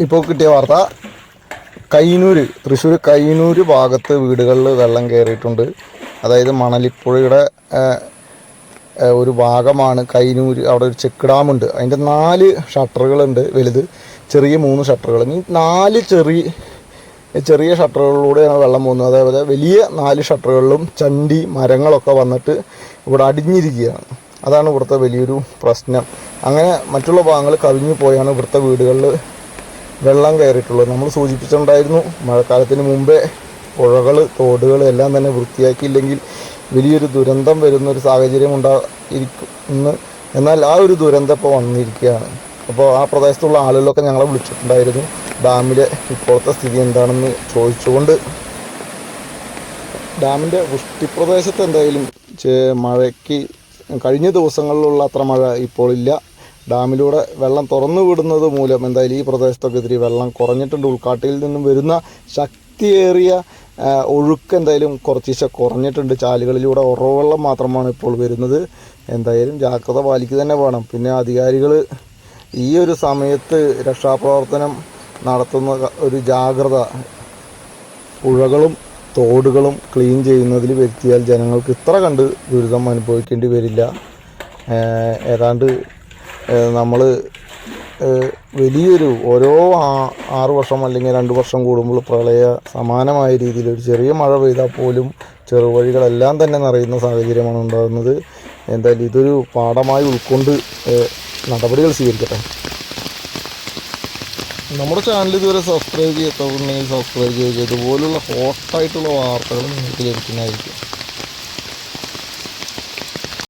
ഇപ്പോൾ കിട്ടിയ വാർത്ത കൈനൂര് തൃശ്ശൂർ കൈനൂര് ഭാഗത്ത് വീടുകളിൽ വെള്ളം കയറിയിട്ടുണ്ട് അതായത് മണലിപ്പുഴയുടെ ഒരു ഭാഗമാണ് കൈനൂര് അവിടെ ഒരു ചെക്ക് ഡാമുണ്ട് അതിന്റെ നാല് ഷട്ടറുകളുണ്ട് വലുത് ചെറിയ മൂന്ന് ഷട്ടറുകൾ. ഈ നാല് ചെറിയ ചെറിയ ഷട്ടറുകളിലൂടെയാണ് വെള്ളം പോകുന്നത്. അതേപോലെ വലിയ നാല് ഷട്ടറുകളിലും ചണ്ടി മരങ്ങളൊക്കെ വന്നിട്ട് ഇവിടെ അടിഞ്ഞിരിക്കുകയാണ്. അതാണ് ഇവിടുത്തെ വലിയൊരു പ്രശ്നം. അങ്ങനെ മറ്റുള്ള ഭാഗങ്ങൾ കവിഞ്ഞു പോയാണ് ഇവിടുത്തെ വീടുകളിൽ വെള്ളം കയറിയിട്ടുള്ളത്. നമ്മൾ സൂചിപ്പിച്ചിട്ടുണ്ടായിരുന്നു മഴക്കാലത്തിന് മുമ്പേ പുഴകൾ തോടുകൾ എല്ലാം തന്നെ വൃത്തിയാക്കിയില്ലെങ്കിൽ വലിയൊരു ദുരന്തം വരുന്ന ഒരു സാഹചര്യം ഉണ്ടായിരിക്കും ഇന്ന് എന്നാൽ ആ ഒരു ദുരന്തം ഇപ്പോൾ വന്നിരിക്കുകയാണ്. അപ്പോൾ ആ പ്രദേശത്തുള്ള ആളുകളൊക്കെ ഞങ്ങളെ വിളിച്ചിട്ടുണ്ടായിരുന്നു ഡാമിലെ ഇപ്പോഴത്തെ സ്ഥിതി എന്താണെന്ന് ചോദിച്ചുകൊണ്ട്. ഡാമിന്റെ വൃഷ്ടിപ്രദേശത്ത് എന്തായാലും മഴയ്ക്ക് കഴിഞ്ഞ ദിവസങ്ങളിലുള്ള അത്ര മഴ ഇപ്പോൾ ഇല്ല. ഡാമിലൂടെ വെള്ളം തുറന്നു വിടുന്നത് മൂലം എന്തായാലും ഈ പ്രദേശത്തൊക്കെ ഇത്തിരി വെള്ളം കുറഞ്ഞിട്ടുണ്ട്. ഉൾക്കാട്ടിൽ നിന്നും വരുന്ന ശക്തിയേറിയ ഒഴുക്ക് എന്തായാലും കുറച്ചിശ കുറഞ്ഞിട്ടുണ്ട്. ചാലുകളിലൂടെ ഉറവെള്ളം മാത്രമാണ് ഇപ്പോൾ വരുന്നത്. എന്തായാലും ജാഗ്രത പാലിക്കുക തന്നെ വേണം. പിന്നെ അധികാരികൾ ഈ ഒരു സമയത്ത് രക്ഷാപ്രവർത്തനം നടത്തുന്ന ഒരു ജാഗ്രത പുഴകളും തോടുകളും ക്ലീൻ ചെയ്യുന്നതിൽ വരുത്തിയാൽ ജനങ്ങൾക്ക് ഇത്ര കണ്ട് ദുരിതം അനുഭവിക്കേണ്ടി വരില്ല. ഏതാണ്ട് നമ്മൾ വലിയൊരു ഓരോ ആറ് വർഷം അല്ലെങ്കിൽ രണ്ട് വർഷം കൂടുമ്പോൾ പ്രളയ സമാനമായ രീതിയിൽ ഒരു ചെറിയ മഴ പെയ്താൽ പോലും ചെറുവഴികളെല്ലാം തന്നെ നിറയുന്ന സാഹചര്യമാണ് ഉണ്ടാകുന്നത്. എന്തായാലും ഇതൊരു പാഠമായി ഉൾക്കൊണ്ട് നടപടികൾ സ്വീകരിക്കട്ടെ. നമ്മുടെ ചാനൽ ഇതുവരെ സബ്സ്ക്രൈബ് ചെയ്യാത്തവരുണ്ടെങ്കിൽ സബ്സ്ക്രൈബ് ചെയ്യുക. ഇതുപോലുള്ള ഹോട്ടായിട്ടുള്ള വാർത്തകൾ നിങ്ങൾക്ക് ലഭിക്കുന്നതായിരിക്കും.